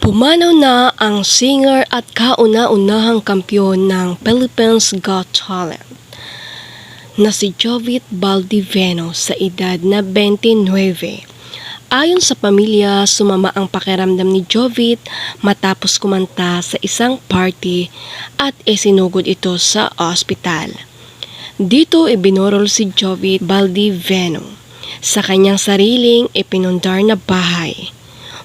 Pumanaw na ang singer at kauna-unahang kampyon ng Philippines Got Talent na si Jovit Baldiveno sa edad na 29. Ayon sa pamilya, sumama ang pakiramdam ni Jovit matapos kumanta sa isang party at isinugod ito sa ospital. Dito ibinorol si Jovit Baldiveno sa kanyang sariling ipinundar na bahay.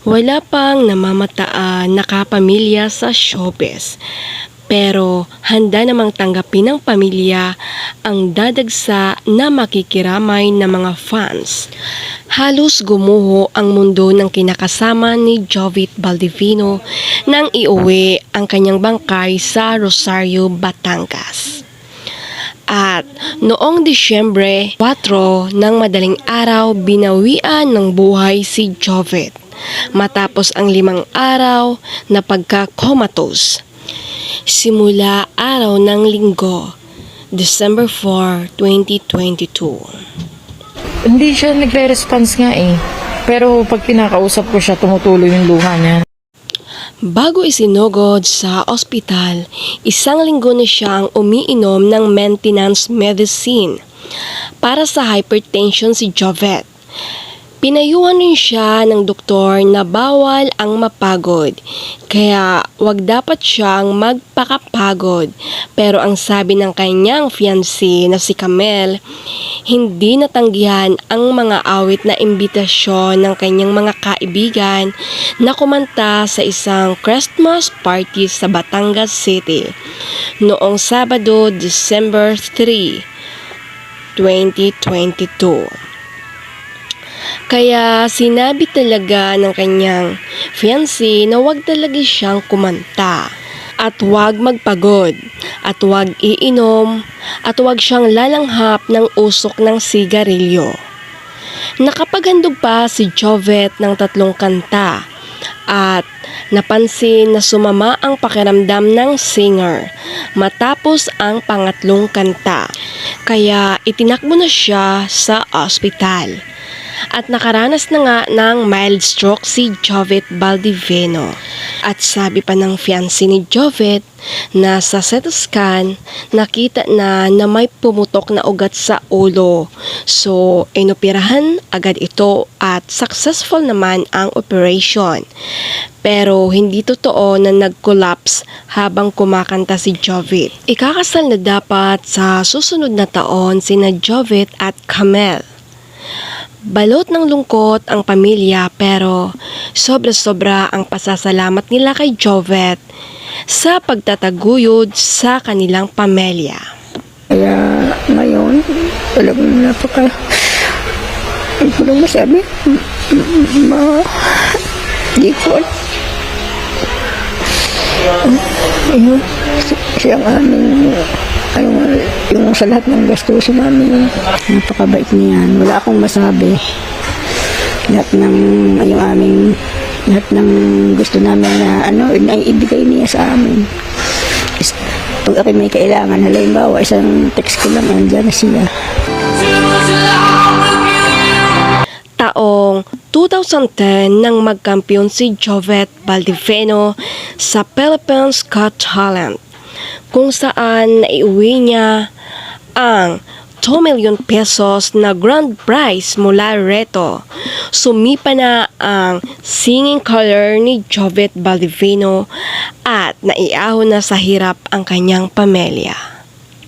Wala pang namamataan na kapamilya sa showbiz. Pero handa namang tanggapin ng pamilya ang dadagsa na makikiramay ng mga fans. Halos gumuho ang mundo ng kinakasama ni Jovit Baldivino nang iuwi ang kanyang bangkay sa Rosario, Batangas. At noong Disyembre 4 ng madaling araw, binawian ng buhay si Jovet matapos ang limang araw na pagka-comatose. Simula araw ng linggo, December 4, 2022. Hindi siya nagre-response nga eh. Pero pag kinakausap ko siya, tumutuloy yung luha niya. Bago isinugod sa ospital, isang linggo na siyang umiinom ng maintenance medicine para sa hypertension si Jovet. Pinayuhan rin siya ng doktor na bawal ang mapagod, kaya wag dapat siyang magpakapagod. Pero ang sabi ng kanyang fiancé na si Camel, hindi natanggihan ang mga awit na imbitasyon ng kanyang mga kaibigan na kumanta sa isang Christmas party sa Batangas City noong Sabado, December 3, 2022. Kaya sinabi talaga ng kanyang fiancé na wag talaga siyang kumanta at wag magpagod at wag iinom at wag siyang lalanghap ng usok ng sigarilyo. Nakapaghandog pa si Jovet ng tatlong kanta at napansin na sumama ang pakiramdam ng singer matapos ang pangatlong kanta. Kaya itinakbo na siya sa ospital. At nakaranas na nga ng mild stroke si Jovet Baldiveno. At sabi pa ng fiancé ni Jovet na sa CT scan nakita na na may pumutok na ugat sa ulo. So, inoperahan agad ito at successful naman ang operation. Pero hindi totoo na nag-collapse habang kumakanta si Jovet. Ikakasal na dapat sa susunod na taon sina Jovet at Camel. Balot ng lungkot ang pamilya pero sobra-sobra ang pasasalamat nila kay Jovet sa pagtataguyod sa kanilang pamilya. Kaya ngayon, talagang napaka... Ko lang masabi. Ma... Di ko... Ayun, si- siya ang aming... Ano, yung sa lahat ng gastusin namin. Napakabait niyan. Wala akong masabi. Lahat ng... Yung aming... Lahat ng gusto namin na ano, naiibigay niya sa amin. Is- Pag ako may kailangan, halimbawa, isang text ko lang, andyan na siya. Taong 2010 nang magkampiyon si Jovet Baldiveno sa Philippines Got Talent kung saan naiuwi niya ang 2 million pesos na grand prize mula reto. Sumipa na ang singing career ni Jovet Baldivino at naiahon na sa hirap ang kanyang pamilya.